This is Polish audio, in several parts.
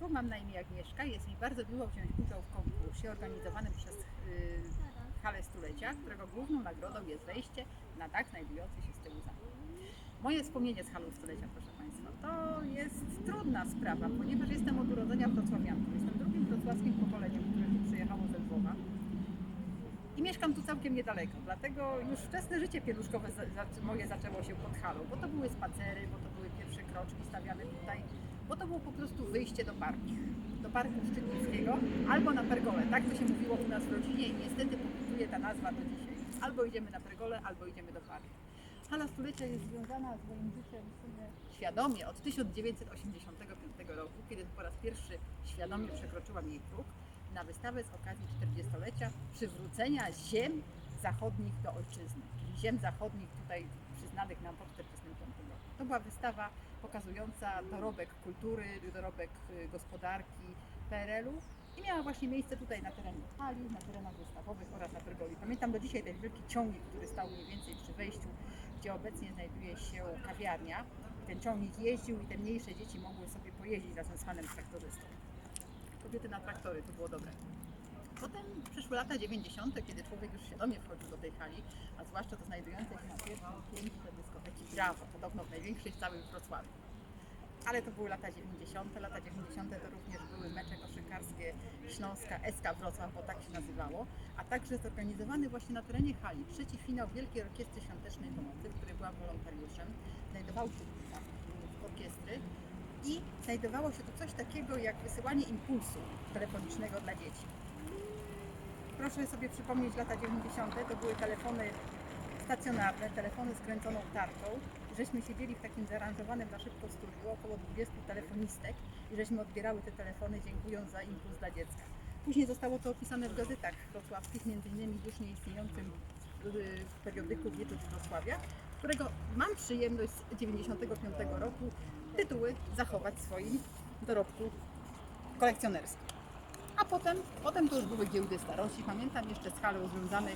Państwo, mam na imię Agnieszka. Jest mi bardzo miło wziąć udział w konkursie organizowanym przez y, Halę Stulecia, którego główną nagrodą jest wejście na dach znajdujący się z tyłu zamku. Moje wspomnienie z Halą Stulecia, proszę Państwa, to jest trudna sprawa, ponieważ jestem od urodzenia wrocławianką. Jestem drugim wrocławskim pokoleniem, które tu przyjechało ze Lwowa. I mieszkam tu całkiem niedaleko, dlatego już wczesne życie pieluszkowe moje zaczęło się pod halą, bo to były spacery, bo to były pierwsze kroczki stawiane tutaj, było po prostu wyjście do parku, do parku Szczytnickiego albo na pergolę. Tak to się mówiło u nas w rodzinie i niestety pokutuje ta nazwa do dzisiaj. Albo idziemy na pergolę, albo idziemy do parku. Hala Stulecia jest związana z moim życiem świadomie od 1985 roku, kiedy po raz pierwszy świadomie przekroczyłam jej próg na wystawę z okazji 40-lecia przywrócenia ziem zachodnich do ojczyzny, czyli ziem zachodnich tutaj przyznanych nam po 1945 roku. To była wystawa pokazująca dorobek kultury, dorobek y, gospodarki PRL-u i miała właśnie miejsce tutaj na terenie hali, na terenach wystawowych oraz na Pergoli. Pamiętam do dzisiaj ten wielki ciągnik, który stał mniej więcej przy wejściu, gdzie obecnie znajduje się kawiarnia. Ten ciągnik jeździł i te mniejsze dzieci mogły sobie pojeździć razem z panem traktorystą kobiety na traktory, to było dobre. Potem przyszły lata 90., kiedy człowiek już świadomie wchodził do tej hali, a zwłaszcza to znajdujące się na pierwszym piętrze dyskoteki Brawo, podobno w największej w całym Wrocławiu. Ale to były lata 90., lata 90. to również były mecze koszykarskie Śląska SK Wrocław, bo tak się nazywało, a także zorganizowany właśnie na terenie hali trzeci finał Wielkiej Orkiestry Świątecznej Pomocy, w której byłam wolontariuszem. Znajdował się orkiestry i znajdowało się tu coś takiego jak wysyłanie impulsu telefonicznego dla dzieci. Proszę sobie przypomnieć lata 90. to były telefony stacjonarne, telefony z kręconą tarczą. Żeśmy siedzieli w takim zaaranżowanym na szybko studiu, około 20 telefonistek i żeśmy odbierały te telefony dziękując za impuls dla dziecka. Później zostało to opisane w gazetach wrocławskich, między innymi w już nieistniejącym y, periodyku Wieczór Wrocławia, którego mam przyjemność z 95 roku tytuły zachować w swoim dorobku kolekcjonerskim. A potem, potem to już były giełdy starości. Pamiętam jeszcze z halą związany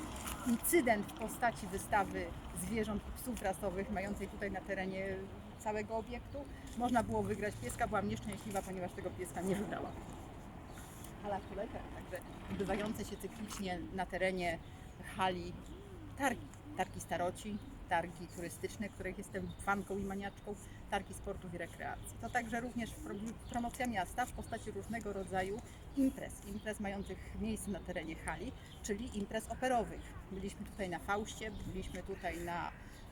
incydent w postaci wystawy zwierząt i psów rasowych mającej tutaj na terenie całego obiektu. Można było wygrać pieska, byłam nieszczęśliwa, ponieważ tego pieska nie wygrałam. Hala Stulecia, także odbywające się cyklicznie na terenie hali targi. Targi staroci, targi turystyczne, których jestem fanką i maniaczką, targi sportów i rekreacji. To także również pro- promocja miasta w postaci różnego rodzaju imprez, imprez mających miejsce na terenie hali, czyli imprez operowych. Byliśmy tutaj na Faustie, byliśmy tutaj na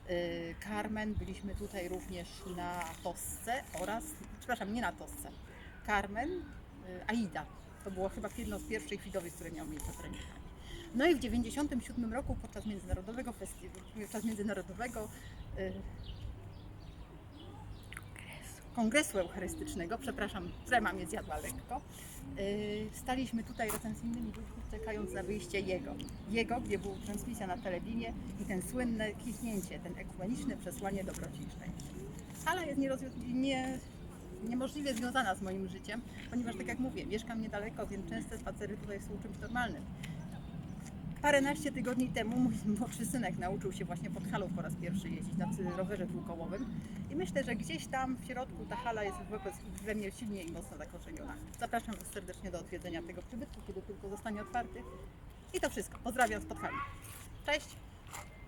y, Carmen, byliśmy tutaj również na Tosce oraz, przepraszam, nie na Tosce, Carmen, y, Aida. To było chyba jedno z pierwszych widowisk, które miało miejsce na terenie hali. No i w 1997 roku podczas międzynarodowego festiwalu, podczas międzynarodowego y, kongresu eucharystycznego, przepraszam, trema mnie zjadła lekko, y, staliśmy tutaj recensyjnymi ludźmi, czekając na wyjście jego. Jego, gdzie była transmisja na telewinie i ten słynne kichnięcie, ten ekumeniczne przesłanie dobroci i szczęścia. Ale jest nie, niemożliwie związana z moim życiem, ponieważ tak jak mówię, mieszkam niedaleko, więc częste spacery tutaj są czymś normalnym. Paręnaście tygodni temu mój młodszy synek nauczył się właśnie pod halą po raz pierwszy jeździć na rowerze dwukołowym i myślę, że gdzieś tam w środku ta hala jest we mnie silnie i mocno zakorzeniona. Zapraszam serdecznie do odwiedzenia tego przybytku, kiedy tylko zostanie otwarty. I to wszystko. Pozdrawiam z pod hali. Cześć!